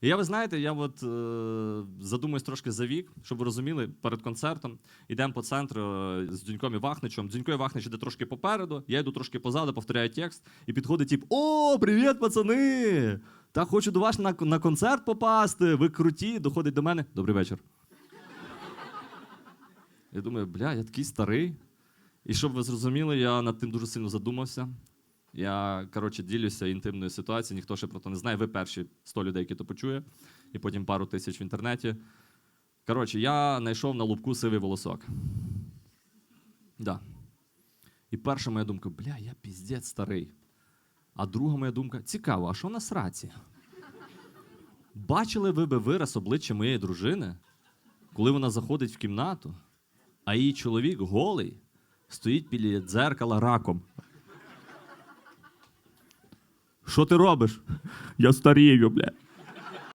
І я, ви знаєте, я от е, задумуюсь трошки за вік, щоб ви розуміли, перед концертом йдемо по центру е, з Дзюньком і Вахничем. Дзюнько і Вахнич іде трошки попереду, я йду трошки позаду, повторяю текст, і підходить тип: О, привіт, пацани! Та хочу до вас на, на концерт попасти. Ви круті. Доходить до мене. Добрий вечір. Я думаю, бля, я такий старий. І щоб ви зрозуміли, я над тим дуже сильно задумався. Я, коротше, ділюся інтимною ситуацією, ніхто ще про то не знає. Ви перші 100 людей, які то почує, і потім пару тисяч в інтернеті. Коротше, я знайшов на лубку сивий волосок. Да. І перша моя думка, бля, я піздець старий. А друга моя думка, цікаво, а що на сраці? Бачили ви би вираз обличчя моєї дружини, коли вона заходить в кімнату, а її чоловік голий стоїть біля дзеркала раком. Що ти робиш? Я старію, бля.